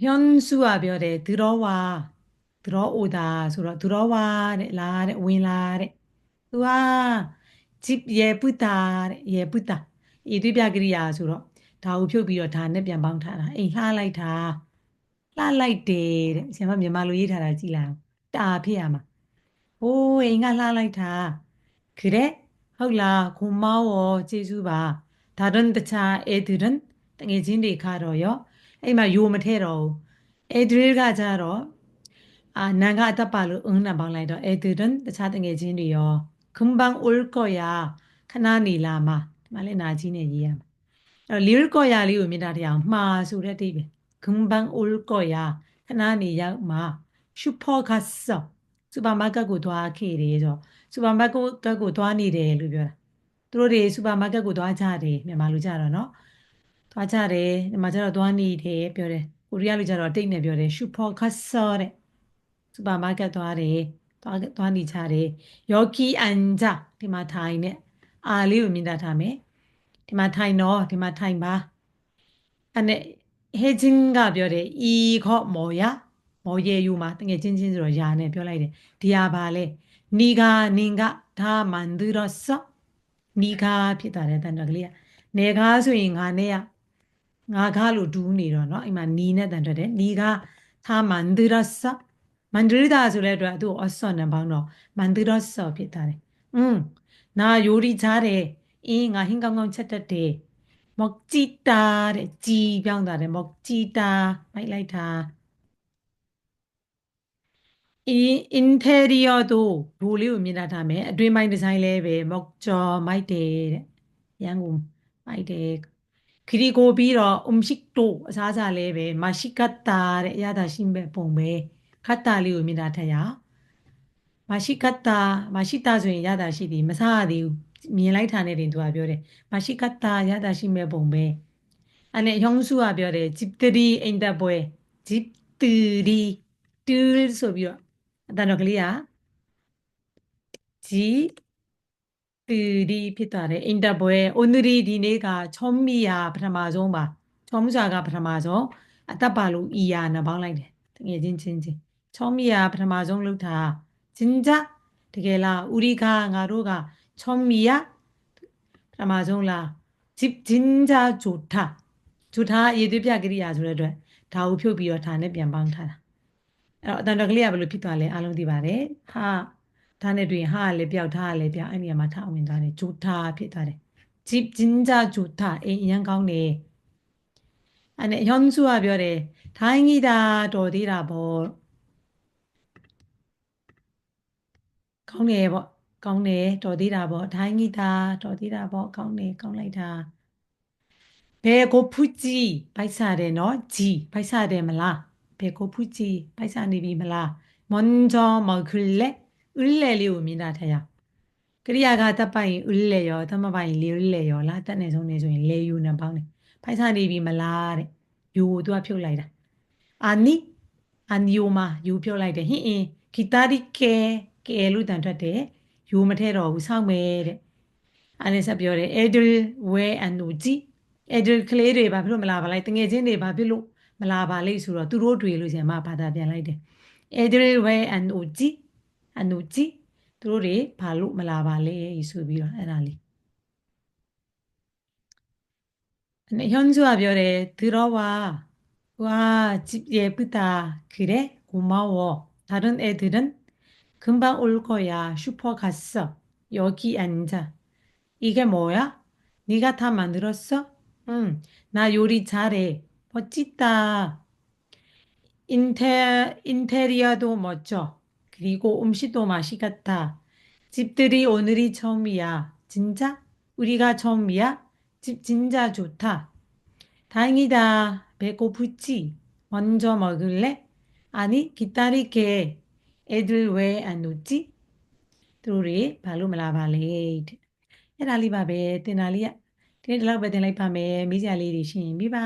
ဟျွန်စုကပြောတယ်သူတော်ဝါသူတော်အိုတာဆိုတော့သူတော်ဝါတဲ့လာတဲ့ဝင်လာတဲ့သူဟာဂျစ်ယေပုတာတဲ့ယေပုတာဤတွေ့ပြကရိယာဆိုတော့ဒါကိုဖြုတ်ပြီးတော့ဒါနဲ့ပြန်ပေါင်းထားတာအိမ်လှလိုက်တာလှလိုက်တယ်တဲ့ဆရာမမြန်မာလိုရေးထားတာကြည်လားတာဖြစ်ရမှာဟိုးအိမ်ကလှလိုက်တာခရက်ဟုတ်လားခုမောရောကျေးဇူးပါဒါတွန်တခြားအေဒူရန်တငယ်ချင်းတွေခါတော့ရော့ အဲ့မှာယိုမထဲတော့ဘူးအဲ့ဒီကကြတော့အာနန်ကအသက်ပါလို့အုံးနံပေါင်းလိုက်တော့အဲ့ဒီတခြားတငယ်ချင်းတွေရောခွန်ဘန်ဥလ်ကိုယာခဏနေလာမှာဒီမှာလည်းနာကြီးနဲ့ရေးရမှာအဲ့လီရကိုယာလေးကိုမြင်တာတရားမှာဆိုတဲ့တိပဲခွန်ဘန်ဥလ်ကိုယာခဏနေရောက်မှာရှူဖောကတ်ဆော့စူပါမားကတ်ကိုသွားခဲ့တယ်ဆိုစူပါမားကတ်ကိုသွားနေတယ်လို့ပြောတာသူတို့တွေစူပါမားကတ်ကိုသွားကြတယ်မြန်မာလူကြတော့เนาะ သွားကြတယ်ဒီမှာကျတော့သွားနေတယ်ပြောတယ်ကိုရီးယားလူကျတော့တိတ်နေပြောတယ်ရှူဖော်ခါဆောတဲ့စူပါမားကတ်သွားတယ်သွားသွားနေကြတယ်ယောကီအန်ဂျာဒီမှာထိုင်နဲ့အာလေးကိုမြင်တတ်ထားမယ်ဒီမှာထိုင်တော့ဒီမှာထိုင်ပါအဲ့နဲ့ဟေဂျင်းကပြောတယ်ဤခော့မော်ယာမော်ရေယူမှာတငယ်ချင်းချင်းဆိုတော့ယာနဲ့ပြောလိုက်တယ်ဒီဟာပါလေနီဂာနင်ကဒါမန်ဒူရဆော့နီဂါဖြစ်တာတဲ့တန်တော်ကလေးကနေကားဆိုရင်ငါနဲ့ရ ငါကလို့ဒူးနေတော့เนาะအိမ်မှာနီနဲ့တန်ထွက်တယ်နီကသာမန္တရဆမန္တရဒါဆိုတဲ့အတွက်သူ့အစွန်နံပေါင်းတော့မန္တရဆောဖြစ်တာတယ်။အင်းနာယိုရီချားတယ်။အင်းငါဟင်းကောင်းကောင်းချက်တတ်တယ်။မော့ဂျီတာတဲ့။ជីပြောင်းတာတယ်မော့ဂျီတာမိုက်လိုက်တာ။ in interior တို့ဘူလေးကိုမြင်တာထားမယ်။အတွင်းပိုင်းဒီဇိုင်းလဲပဲမော့ဂျော်မိုက်တယ်တဲ့။ရန်ကုန်မိုက်တယ် ခရီကိုပြီးတော့ 음식도 အစားအစာလဲပဲမရှိကတ်တာတဲ့အရသာရှိမဲ့ပုံပဲခတ်တာလေးကိုမြင်တတ်ထရမရှိကတ်တာမရှိတာဆိုရင်ရတာရှိသည်မစားရသေးဘူးမြင်လိုက်တာနဲ့တင်သူကပြောတယ်မရှိကတ်တာရတာရှိမဲ့ပုံပဲအဲ့နဲ့형수ကပြောတယ်ဂျစ်တရီအိမ်တက်ပွဲဂျစ်တရီတူဆိုပြီးတော့အတန်တော်ကလေးကဂျီ တီဒီဖြစ်သွားတယ်အင်တာပွဲအိုနရီဒီနေ့ကချောမီယာပထမဆုံးပါချောမူစာကပထမဆုံးအသက်ပါလို့အီယာနဲ့ပေါင်းလိုက်တယ်တကယ်ချင်းချင်းချင်းချောမီယာပထမဆုံးလုပ်တာဂျင်ဂျာတကယ်လားဥရိကာငါတို့ကချောမီယာပထမဆုံးလားဂျစ်ဂျင်ဂျာဂျိုတာဂျိုတာရေသွေးပြကရိယာဆိုတဲ့အတွက်ဒါကိုဖြုတ်ပြီးတော့ဒါနဲ့ပြန်ပေါင်းထားတာအဲ့တော့အတန်တော်ကလေးကဘယ်လိုဖြစ်သွားလဲအားလုံးသိပါတယ်ဟာ ဒါနဲ့တွင်ဟာလည်းပြောက်ထားလည်းပြောက်အဲ့နေရာမှာထအောင်ဝင်သွားတယ်ဂျူတာဖြစ်သွားတယ်ဂျစ်ဂျင်ဂျာဂျူတာအင်းရန်ကောင်းနေအဲ့နဲ့ယွန်ဆူကပြောတယ်ထိုင်းကြီးတာတော်သေးတာပေါ့ကောင်းတယ်ပေါ့ကောင်းတယ်တော်သေးတာပေါ့ထိုင်းကြီးတာတော်သေးတာပေါ့ကောင်းတယ်ကောင်းလိုက်တာဘယ်ကိုဖူးကြည့်ပိုက်စားတယ်နော်ဂျီပိုက်စားတယ်မလားဘယ်ကိုဖူးကြည့်ပိုက်စားနေပြီမလားမွန်ဂျောမော်ခူလက် ဥရိလေလေးကိုမြင်တာထက်ရကရိယာကတပ်ပိုင်ဥရိလေရောသမပိုင်လေဥရိလေရောလားတက်နေဆုံးနေဆိုရင်လေယူနံပေါင်းတယ်ဖိုက်ဆန်နေပြီမလားတဲ့ယူကိုသူကဖြုတ်လိုက်တာအာနီအာနီယိုမာယူဖြုတ်လိုက်တယ်ဟင်းအင်းဂီတာဒီကဲကဲလို့တန်ထွက်တယ်ယူမထဲတော့ဘူးစောင့်မယ်တဲ့အဲ့ဒါဆက်ပြောတယ် Adel where and Uji Adel ကလေးတွေဘာဖြစ်လို့မလာပါလဲတငယ်ချင်းတွေဘာဖြစ်လို့မလာပါလဲဆိုတော့သူတို့တွေ့လို့ဆီမှာဘာသာပြန်လိုက်တယ် Adel where and Uji Oji and Oji သူတို့တွေဘာလို့မလာပါလဲဆိုပြီးတော့အဲ့ဒါလေးအဲ့현수가ပြောတယ်들어와와집예쁘다그래고마워다른애들은금방올거야슈퍼갔어여기앉아이게뭐야네가다만들었어응나요리잘해 멋지다. 인테, 인테리어도 멋져. 그리고 음식도 맛있겠다. 집들이 오늘이 처음이야. 진짜? 우리가 처음이야? 집 진짜 좋다. 다행이다. 배고프지? 먼저 먹을래? 아니, 기다릴게. 애들 왜 안 웃지? သူတို့တွေဘာလို့မလာပါလဲအဲ့ဒါလေးပါပဲတင်တာလေးကဒီနေ့ဒီလောက်ပဲတင်လိုက်ပါမယ်မိစရာလေးတွေရှိရင်ပြီးပါ